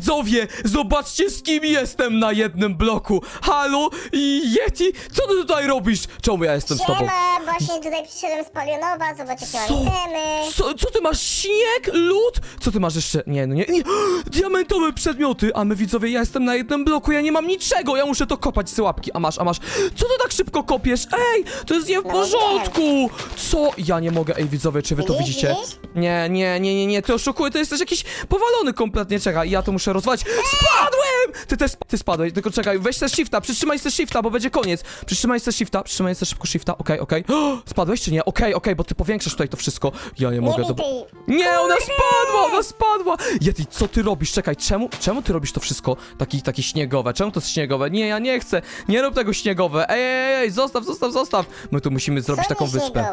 Widzowie, zobaczcie z kim jestem na jednym bloku. Halo, i Yeti, co ty tutaj robisz? Czemu ja jestem z tobą? Siema, właśnie tutaj przyszedłem z Palionowa, zobacz jakie Co? itemy. Co, co ty masz? Śnieg? Lód? Co ty masz jeszcze? Nie, no nie, nie. Diamentowe przedmioty, a my widzowie, ja jestem na jednym bloku, ja nie mam niczego, ja muszę to kopać z łapki. A masz, a masz. Co ty tak szybko kopiesz? Ej, to jest nie w No porządku. Co? Ja nie mogę, ej widzowie, czy wy to Widzisz, widzicie? widzisz? Nie, nie, nie, nie, nie, ty oszukuję, to jesteś jakiś powalony kompletnie, czekaj, ja to muszę rozwalić. Spadłem! Ty też, sp- ty spadłeś, tylko czekaj, weź se shifta, przytrzymaj se shifta, bo będzie koniec. Przytrzymaj se shifta, przytrzymaj se szybko shifta, okej, okej. Spadłeś czy nie? Okej, okej, bo ty powiększasz tutaj to wszystko. Ja nie mogę, dobra. Nie, ona spadła, ona spadła! Yeti, co ty robisz? Czekaj, czemu, czemu ty robisz to wszystko taki, takie śniegowe? Czemu to jest śniegowe? Nie, ja nie chcę, nie rób tego śniegowe. Ej, ej, ej, zostaw, zostaw, zostaw. My tu musimy zrobić taką wyspę.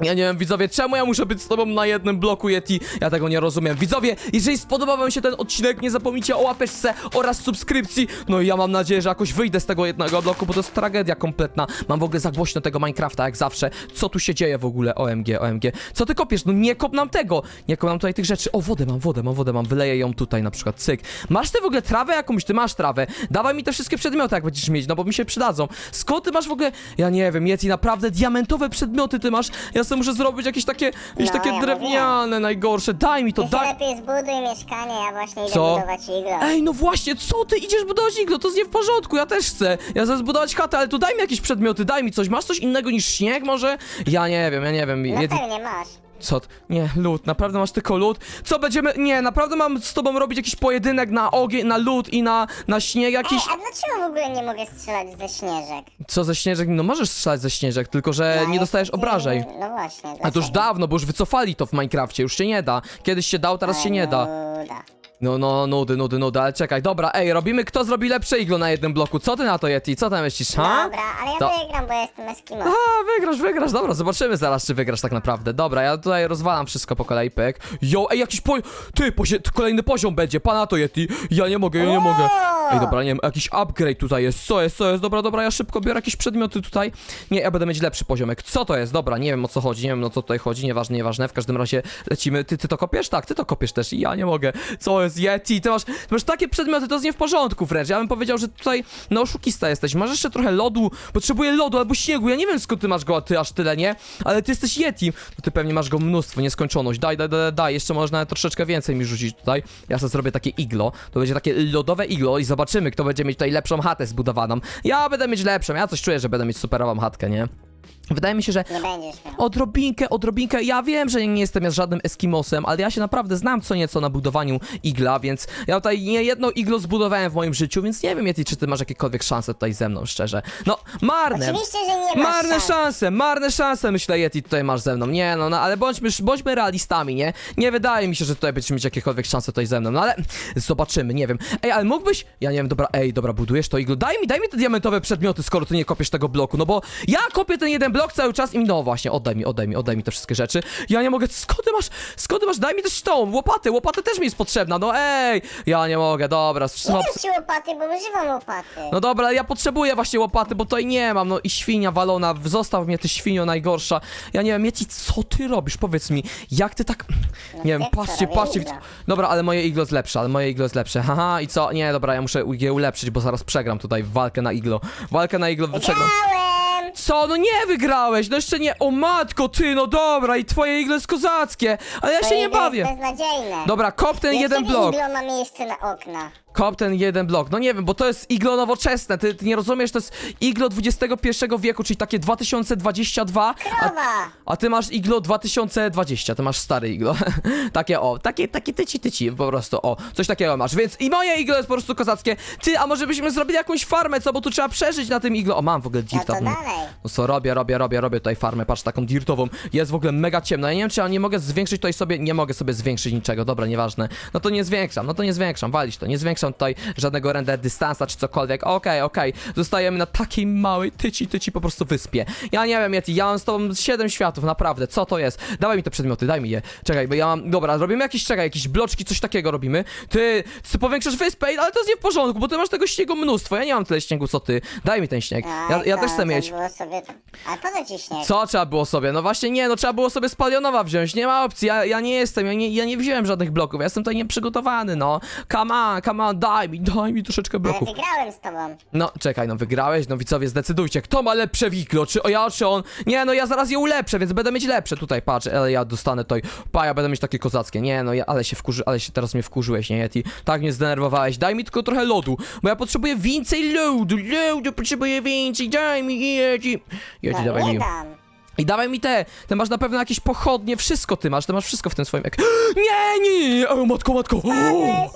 Ja nie wiem, widzowie, czemu ja muszę być z tobą na jednym bloku Yeti? Ja tego nie rozumiem. Widzowie, jeżeli spodobał wam się ten odcinek, nie zapomnijcie o łapeczce oraz subskrypcji. No i ja mam nadzieję, że jakoś wyjdę z tego jednego bloku, bo to jest tragedia kompletna. Mam w ogóle za głośno tego Minecrafta, jak zawsze. Co tu się dzieje w ogóle? OMG, OMG. Co ty kopiesz? No nie kop nam tego! Nie kop nam tutaj tych rzeczy. O, wodę mam, wodę mam, wodę mam. Wyleję ją tutaj na przykład, cyk. Masz ty w ogóle trawę jakąś? Ty masz trawę. Dawaj mi te wszystkie przedmioty, jak będziesz mieć, no bo mi się przydadzą. Skąd ty masz w ogóle... Ja nie wiem, Yeti, naprawdę diamentowe przedmioty ty masz. Ja sobie muszę zrobić jakieś takie, jakieś No, takie ja drewniane, najgorsze. Daj mi to, Ty daj... sobie lepiej zbuduj mieszkanie, ja właśnie idę Co? budować iglo. Ej, no właśnie, co ty idziesz budować iglo? To jest nie w porządku, ja też chcę. Ja chcę zbudować chatę, ale tu daj mi jakieś przedmioty, daj mi coś. Masz coś innego niż śnieg może? Ja nie wiem, ja nie wiem. No Yeti- pewnie masz. Co? t- Nie, lód, naprawdę masz tylko lód? Co będziemy. Nie, naprawdę mam z tobą robić jakiś pojedynek na ogień, na lód i na, na śnieg Ej, jakiś. a dlaczego w ogóle nie mogę strzelać ze śnieżek? Co ze śnieżek? No możesz strzelać ze śnieżek, tylko że No, nie dostajesz obrażeń. No właśnie, A to już dawno, bo już wycofali to w Minecrafcie, już się nie da. Kiedyś się dał, teraz się nie da. da. No, no, nudy, nudy, nudy, ale czekaj, dobra, ej, robimy kto zrobi lepsze iglo na jednym bloku. Co ty na to, Yeti? Co tam myślisz, ha? Dobra, ale ja To- wygram, bo ja jestem Eskimo. A, wygrasz, wygrasz, dobra, zobaczymy zaraz, czy wygrasz tak naprawdę. Dobra, ja tutaj rozwalam wszystko po kolei, pyk. Jo, ej, jakiś po... Ty, pozie... kolejny poziom będzie, pana to Yeti. Ja nie mogę, ja nie mogę. Ej, dobra, nie wiem, jakiś upgrade tutaj jest, co jest, co jest, dobra, dobra, ja szybko biorę jakieś przedmioty tutaj. Nie, ja będę mieć lepszy poziomek. Co to jest? Dobra, nie wiem o co chodzi, nie wiem o co tutaj chodzi, nieważne, nieważne, w każdym razie lecimy. Ty, ty to kopiesz? Tak, ty to kopiesz też i ja nie mogę. Co jest, Yeti, ty masz, ty masz takie przedmioty, to jest nie w porządku wręcz. Ja bym powiedział, że tutaj, no oszukista jesteś. Masz jeszcze trochę lodu, potrzebuję lodu albo śniegu, ja nie wiem skąd ty masz go, a ty aż tyle, nie? Ale ty jesteś Yeti, to ty pewnie masz go mnóstwo, nieskończoność. Daj, daj, daj, daj, jeszcze można troszeczkę więcej mi rzucić tutaj. Ja sobie zrobię takie iglo, to będzie takie lodowe iglo i zobaczymy, kto będzie mieć tutaj lepszą chatę zbudowaną. Ja będę mieć lepszą, ja coś czuję, że będę mieć superową chatkę, nie? Wydaje mi się, że Nie będziesz miał. Odrobinkę, odrobinkę. Ja wiem, że nie jestem żadnym Eskimosem, ale ja się naprawdę znam co nieco na budowaniu igla, więc ja tutaj nie jedno iglo zbudowałem w moim życiu, więc nie wiem, Yeti, czy ty masz jakiekolwiek szanse tutaj ze mną, szczerze. No, marne. Oczywiście, że nie masz Marne szans. szanse, marne szanse, myślę, Yeti, tutaj masz ze mną. Nie, no, no ale bądźmy, bądźmy realistami, nie? Nie wydaje mi się, że tutaj będziesz mieć jakiekolwiek szanse tutaj ze mną, no ale zobaczymy, nie wiem. Ej, ale mógłbyś, ja nie wiem, dobra, ej, dobra, budujesz to iglo, daj mi, daj mi te diamentowe przedmioty, skoro ty nie kopiesz tego bloku, no bo ja kopię ten jeden blok cały czas i no właśnie, oddaj mi, oddaj mi, oddaj mi te wszystkie rzeczy. Ja nie mogę, skąd ty masz, skąd ty masz, daj mi też tą, łopatę, łopatę też mi jest potrzebna, no ej, ja nie mogę, dobra, Nie dam ci łopaty, bo używam łopaty. no dobra, ja potrzebuję właśnie łopaty, bo tutaj nie mam, no i świnia walona, zostaw mnie ty świnio najgorsza. Ja nie wiem, Yeti, co ty robisz? Powiedz mi, jak ty tak... Nie wiem, jak patrzcie, robię patrzcie. iglo. Dobra, ale moje iglo jest lepsze, ale moje iglo jest lepsze. Haha, i co? Nie, dobra, ja muszę je ulepszyć, bo zaraz przegram tutaj walkę na iglo. Walkę na iglo przegram. Grałem! Co? No nie wygrałeś, no jeszcze nie. O matko, ty, no dobra, i twoje iglo jest kozackie, ale ja się nie bawię. beznadziejne. Dobra, kop ten jeden kiedy blok. iglo ma miejsce na okna. Kop ten jeden blok. No nie wiem, bo to jest iglo nowoczesne. Ty, ty nie rozumiesz, to jest iglo XXI wieku, czyli takie 2022. A, Krowa! a ty masz iglo 2020, ty masz stare iglo. takie o, takie, takie tyci tyci po prostu, o, coś takiego masz. Więc i moje iglo jest po prostu kozackie. Ty, a może byśmy zrobili jakąś farmę, co? Bo tu trzeba przeżyć na tym iglo. O, mam w ogóle No dirta. to mm. dalej. No co, robię, robię, robię, robię tutaj farmę, patrz, taką dirtową. Jest w ogóle mega ciemna. Ja nie wiem, czy ja nie mogę zwiększyć tutaj sobie, nie mogę sobie zwiększyć niczego. Dobra, nieważne. No to nie zwiększam, no to nie zwiększam, walić to, nie zwiększam 60 tutaj, żadnego render dystansa czy cokolwiek. Okej, okej, zostajemy na takiej małej, tyci, tyci po prostu wyspie. Ja nie wiem, Yeti, ja mam z tobą 7 światów, naprawdę, co to jest? Dawaj mi te przedmioty, daj mi je. Czekaj, bo ja mam, dobra, robimy jakieś, czekaj, jakieś bloczki, coś takiego robimy. Ty, ty powiększasz wyspę, ale to jest nie w porządku, bo ty masz tego śniegu mnóstwo, ja nie mam tyle śniegu, co ty. Daj mi ten śnieg, ja, ja też co, chcę mieć. Było sobie. A po co ci śnieg? Co trzeba było sobie? No właśnie nie, no trzeba było sobie spalionowa wziąć, nie ma opcji, ja, ja nie jestem, ja nie, ja nie wziąłem żadnych bloków, ja jestem tutaj nieprzygotowany, no. Come on, come on, daj mi, daj mi troszeczkę Ale bloków. wygrałem z tobą. No, czekaj, no wygrałeś, no widzowie, zdecydujcie, kto ma lepsze wiklo, czy o ja, czy on? Nie, no ja zaraz je ulepszę, więc będę mieć lepsze, tutaj, patrz, ale ja dostanę tutaj, pa, ja będę mieć takie kozackie, nie, no ja, ale się wkurzy, ale się teraz mnie wkurzyłeś, nie, Yeti, tak mnie zdenerwowałeś, daj mi tylko trochę lodu, bo ja potrzebuję więcej lodu, lodu, potrzebuję więcej, daj mi, Yeti, Yeti, No, dawaj nie mi. dam. I dawaj mi te, ty masz na pewno jakieś pochodnie, wszystko ty masz, ty masz wszystko w tym swoim ek... Nie, nie, nie, o, matko, matko!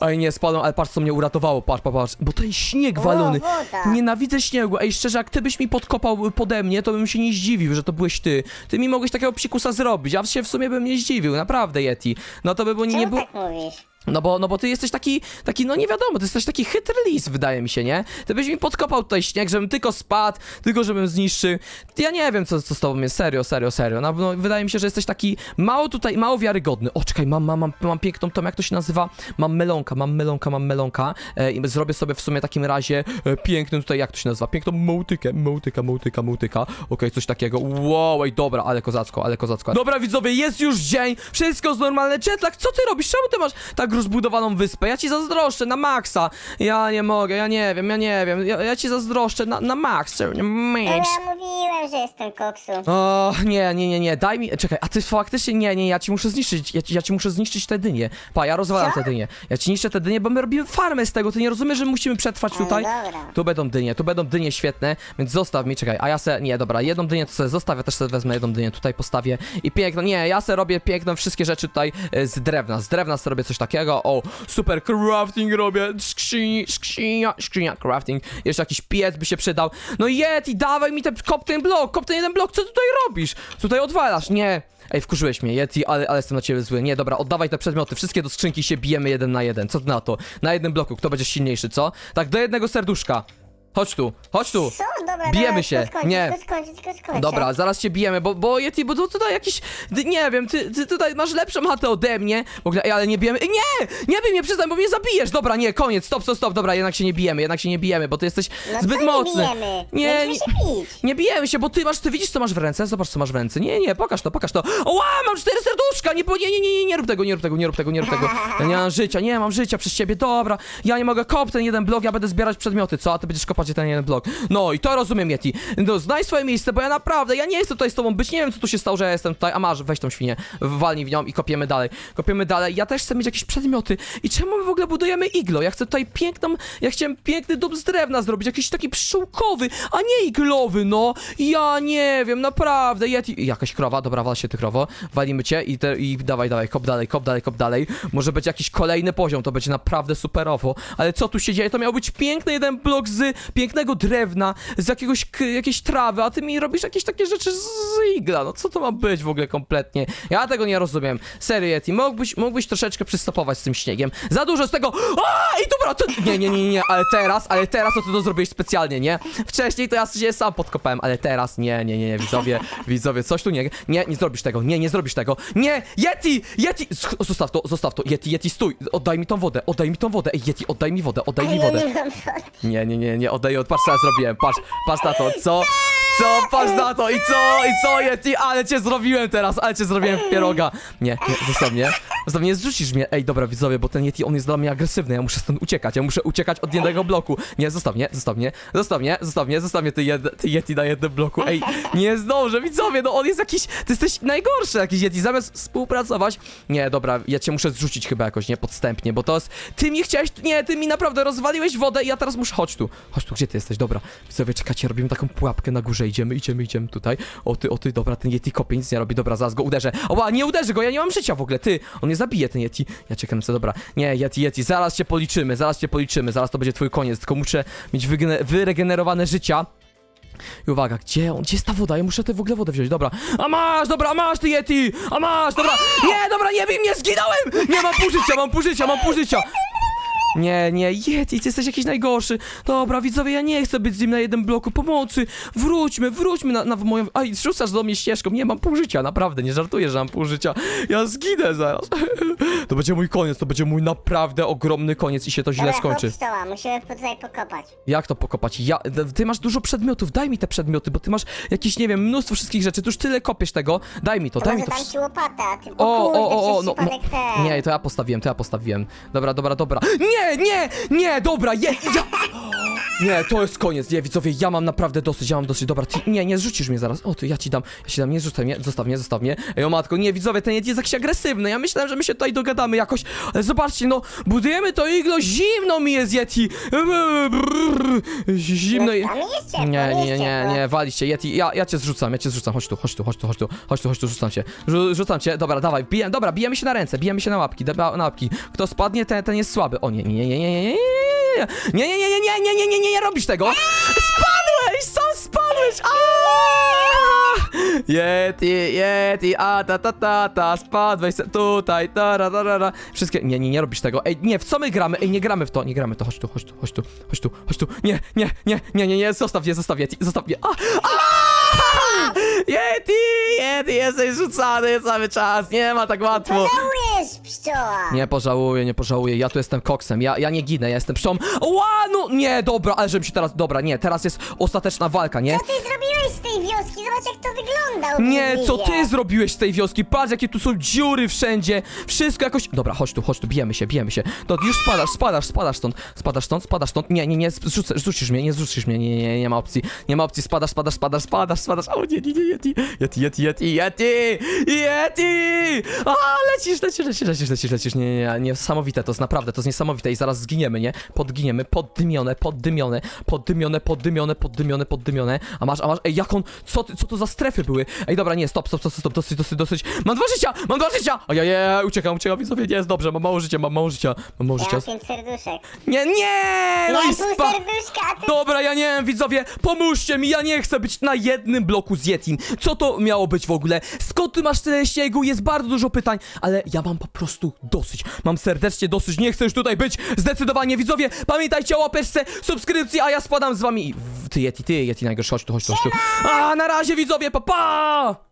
O, ej, nie, spadłem, ale patrz co mnie uratowało, patrz, patrz, patrz, bo jest śnieg walony. woda. Nienawidzę śniegu, ej, szczerze, jak ty byś mi podkopał pode mnie, to bym się nie zdziwił, że to byłeś ty. Ty mi mogłeś takiego psikusa zrobić, a się w sumie bym nie zdziwił, naprawdę, Yeti. No to by było nie, Czemu nie było... tak mówisz? No bo, no bo ty jesteś taki, taki, no nie wiadomo, ty jesteś taki chytry lis, wydaje mi się, nie? Ty byś mi podkopał tutaj śnieg, żebym tylko spadł, tylko żebym zniszczył. Ja nie wiem, co, co z tobą jest, serio, serio, serio. No, no wydaje mi się, że jesteś taki mało tutaj, mało wiarygodny. O, czekaj, mam, mam, mam, mam piękną tą, jak to się nazywa? Mam melonka, mam melonka, mam melonka. E, I zrobię sobie w sumie takim razie e, piękny tutaj, jak to się nazywa? Piękną mołtykę, mołtyka, mołtyka, mołtyka. Okej, coś takiego. Wow, ej, dobra, ale kozacko, ale kozacko. Dobra, widzowie, jest już dzień, wszystko jest normalne. Jetlag, co ty robisz? Czemu ty masz tak rozbudowaną wyspę? Ja ci zazdroszczę na maksa. Ja nie mogę, ja nie wiem, ja nie wiem. Ja, ja ci zazdroszczę na, na. No Mix. ja mówiłem, że jestem koksu. O, nie, nie, nie, nie, daj mi, czekaj, a ty faktycznie, nie, nie, ja ci muszę zniszczyć, ja ci, ja ci muszę zniszczyć te dynie. Pa, ja rozwalam te dynie. Ja ci niszczę te dynie, bo my robimy farmę z tego, ty nie rozumiesz, że musimy przetrwać tutaj? dobra. Tu będą dynie, tu będą dynie świetne, więc zostaw mi, czekaj, a ja se, nie, dobra, jedną dynię to sobie zostawię, też sobie wezmę jedną dynię, tutaj postawię i piękno, nie, ja se robię piękną wszystkie rzeczy tutaj e, z drewna, z drewna sobie robię coś takiego, o, super crafting robię, skrzyni, skrzynia, skrzynia, crafting, jeszcze jakiś piec by się przydał, no Yeti, dawaj mi ten, kop ten blok, kop ten jeden blok, co tutaj robisz? Tutaj odwalasz, nie. Ej, wkurzyłeś mnie, Yeti, ale, ale jestem na ciebie zły. Nie, dobra, oddawaj te przedmioty, wszystkie do skrzynki się bijemy jeden na jeden. Co ty na to? Na jednym bloku, kto będzie silniejszy, co? Tak, do jednego serduszka. Chodź tu, chodź tu. Co? Dobra, Bijemy dobra, się. Tylko skończę, Nie. Tylko skończę, tylko skończę. Dobra, zaraz cię bijemy, bo, bo Yeti, bo tu tutaj jakiś, ty, nie wiem, ty, ty tutaj masz lepszą chatę ode mnie, w ogóle, ej, ale nie bijemy, nie, nie bij mnie, przyznaj, bo mnie zabijesz, dobra, nie, koniec, stop, stop, stop, dobra, jednak się nie bijemy, jednak się nie bijemy, bo ty jesteś No zbyt co mocny. Nie, bijemy? Nie, się bić. nie bijemy się, bo ty masz, ty widzisz co masz w ręce? Zobacz co masz w ręce. Nie, nie, pokaż to, pokaż to. Ła, mam cztery serduszka! Nie, po- nie, nie, nie, nie, nie rób tego, nie rób tego, nie rób tego, nie rób tego. Ja nie mam życia, nie mam życia przez ciebie, dobra. Ja nie mogę kop ten jeden blok, ja będę zbierać przedmioty, co? A ty będziesz kopać ten jeden blok. No i to rozumiem, Yeti. No, znaj swoje miejsce, bo ja naprawdę, ja nie chcę tutaj z tobą być, nie wiem co tu się stało, że ja jestem tutaj, a masz, weź tą świnię, walnij w nią i kopiemy dalej. Kopiemy dalej, ja też chcę mieć jakieś przedmioty. I czemu my w ogóle budujemy iglo? Ja chcę tutaj piękną, ja chciałem piękny dom z drewna zrobić, jakiś taki pszczółkowy, a nie iglowy, no. Ja nie wiem, naprawdę, Yeti... Jakaś krowa, dobra, wal się ty krowo, walimy cię i, te, i dawaj, dawaj, kop dalej, kop dalej, kop dalej. Może być jakiś kolejny poziom, to będzie naprawdę superowo. Ale co tu się dzieje? To miał być piękny jeden blok z pięknego drewna, z jakiegoś, jakiejś trawy, a ty mi robisz jakieś takie rzeczy z, z igla. No co to ma być w ogóle kompletnie? Ja tego nie rozumiem. Serio, Yeti, mógłbyś, mógłbyś troszeczkę przystopować z tym śniegiem. Za dużo z tego... A, I dobra, to... Nie, nie, nie, nie, ale teraz, ale teraz to ty to zrobiłeś specjalnie, nie? Wcześniej to ja się sam podkopałem, ale teraz nie, nie, nie, nie, widzowie, widzowie, coś tu nie... Nie, nie zrobisz tego, nie, nie zrobisz tego. Nie, Yeti, Yeti! Zostaw to, zostaw to, Yeti, Yeti, stój! Oddaj mi tą wodę, oddaj mi tą wodę. Ej, Yeti, oddaj mi wodę, oddaj mi wodę. nie. Nie, nie, nie, nie, oddaję, patrz co ja zrobiłem, patrz, patrz na to, co? Co, patrz na to i co, i co, Yeti, ale cię zrobiłem teraz, ale cię zrobiłem w pieroga. Nie, nie, zostaw mnie, zostaw mnie, zrzucisz mnie, ej, dobra, widzowie, bo ten Yeti, on jest dla mnie agresywny, ja muszę stąd uciekać, ja muszę uciekać od jednego bloku. Nie, zostaw mnie, zostaw mnie, zostaw mnie, zostaw mnie, zostaw mnie, ty, jed, ty Yeti na jednym bloku, ej, nie zdążę, widzowie, no on jest jakiś, ty jesteś najgorszy jakiś Yeti, zamiast współpracować, nie, dobra, ja cię muszę zrzucić chyba jakoś, nie, podstępnie, bo to jest, ty mi chciałeś, nie, ty mi naprawdę rozwaliłeś wodę i ja teraz muszę, chodź tu, chodź tu, gdzie ty jesteś, dobra, widzowie, czekacie, robimy taką pułapkę na górze, idziemy, idziemy, idziemy tutaj, o ty, o ty, dobra, ten Yeti kopie nic nie robi, dobra, zaraz go uderzę, oła, nie uderzy go, ja nie mam życia w ogóle, ty, on nie zabije, ten Yeti, ja czekam, co, dobra, nie, Yeti, Yeti, zaraz cię policzymy, zaraz cię policzymy, zaraz to będzie twój koniec, tylko muszę mieć wyregenerowane życia, i uwaga, gdzie on? Gdzie jest ta woda? Ja muszę tę w ogóle wodę wziąć, dobra. A masz, dobra, a masz ty Yeti! A masz, dobra! Nie, dobra, nie wiem, nie zginąłem! Nie, mam pół życia, mam pół życia, mam pół życia! Nie, nie, Yeti, ty jesteś jakiś najgorszy. Dobra, widzowie, ja nie chcę być z nim na jednym bloku pomocy. Wróćmy, wróćmy na, na moją... Aj, rzucasz do mnie ścieżką. Nie, mam pół życia, naprawdę, nie żartuję, że mam pół życia. Ja zginę zaraz. To będzie mój koniec, to będzie mój naprawdę ogromny koniec i się to źle Dobra, skończy. stoła, musimy tutaj pokopać. Jak to pokopać? Ja, ty masz dużo przedmiotów, daj mi te przedmioty, bo ty masz jakieś, nie wiem, mnóstwo wszystkich rzeczy, tu już tyle kopiesz tego. Daj mi to, To daj mi może to dam ci łopatę, a ty... O, kurde, o, o, o, przez no, no. ten. Nie, to ja postawiłem, to ja postawiłem. Dobra, dobra, dobra. Nie, nie, nie, dobra, je, ja... Nie, to jest koniec, nie, widzowie, ja mam naprawdę dosyć, ja mam dosyć, dobra, ty, nie, nie zrzucisz mnie zaraz, o, ty, ja ci dam, ja ci dam, nie zrzucaj mnie, zostaw mnie, zostaw mnie, ej, o matko, nie, widzowie, ten jest jakiś agresywny, ja myślałem, że my się tutaj dogadamy jakoś, ale zobaczcie, no, budujemy to iglo, zimno mi jest, Yeti, zimno, i- nie, nie, nie, nie, nie, waliście, Yeti, ja, ja cię zrzucam, ja cię zrzucam, chodź tu, chodź tu, chodź tu, chodź tu, chodź tu, chodź tu, rzucam cię, Rzu, rzucam cię, dobra, dawaj, bije, dobra, bijemy się na ręce, bijemy się na łapki, dobra, na łapki, kto spadnie, ten, ten jest słaby, o nie, nie, nie, nie, nie, nie, nie, nie, nie, nie, nie, nie, nie, nie, nie, nie, nie robisz tego, spadłeś, sam spadłeś! Yeti, Yeti, a ta ta ta ta, spadłeś se tutaj, ta ra ra ra ra. Wszystkie, nie, nie, nie robisz tego, ej, nie, w co my gramy, ej, nie gramy w to, nie gramy w to, chodź tu, chodź tu, chodź tu, chodź tu, chodź tu, nie, nie, nie, nie, nie, nie, zostaw mnie, zostaw Yeti, zostaw mnie, a, a! Yeti, Yeti, jesteś rzucany cały czas, nie ma tak łatwo. Żałujesz, pszczoła! Nie pożałuję, nie pożałuję, ja tu jestem koksem, ja, ja nie ginę, ja jestem pszczą. Ła, no, nie, dobra, ale żebym się teraz, dobra, nie, teraz jest ostateczna walka, nie? Co ty zrobiłeś z tej wioski? Zobacz jak to wygląda Nie, co ty zrobiłeś z tej wioski? Patrz, jakie tu są dziury wszędzie. Wszystko jakoś... Dobra, chodź tu, chodź tu, bijemy się, bijemy się. To już spadasz, spadasz, spadasz stąd. Spadasz stąd, spadasz stąd. Nie, nie, nie, zrzuc- zrzucisz mnie, nie zrzucisz mnie, nie, nie, nie, nie ma opcji. Nie ma opcji, spadasz, spadasz, spadasz, spadasz, spadasz. O nie, nie, nie, Yeti, Yeti, Yeti, Yeti, Yeti, Yeti! A, lecisz, lecisz, lecisz, lecisz, lecisz, lecisz. Nie, nie, nie, niesamowite, to jest naprawdę, to jest niesamowite i zaraz zginiemy, nie? Podginiemy, poddymione, poddymione, poddymione, poddymione, poddymione, poddymione. A masz, a masz, ej, jak on, co, ty- co to za strefy były? Ej, dobra, nie, stop, stop, stop, stop, dosyć, dosyć, dosyć. Mam dwa życia, mam dwa życia! Ojej, uciekam, uciekam, widzowie, nie jest dobrze, mam mało życia, mam mało życia, mam mało Ja życia. mam pięć serduszek. Nie, nie! No Ja pół spa... serduszka, a ty... Dobra, ja nie wiem, widzowie, pomóżcie mi, ja nie chcę być na jednym bloku z Yetim. Co to miało być w ogóle? Skąd ty masz tyle śniegu? Jest bardzo dużo pytań, ale ja mam po prostu dosyć. Mam serdecznie dosyć, nie chcę już tutaj być. Zdecydowanie, widzowie, pamiętajcie o łapeczce, subskrypcji, a ja spadam z wami. W- Ty Yeti, ty Yeti najgorszy, chodź tu, chodź tu, chodź tu. A, na razie, widzowie, pa pa!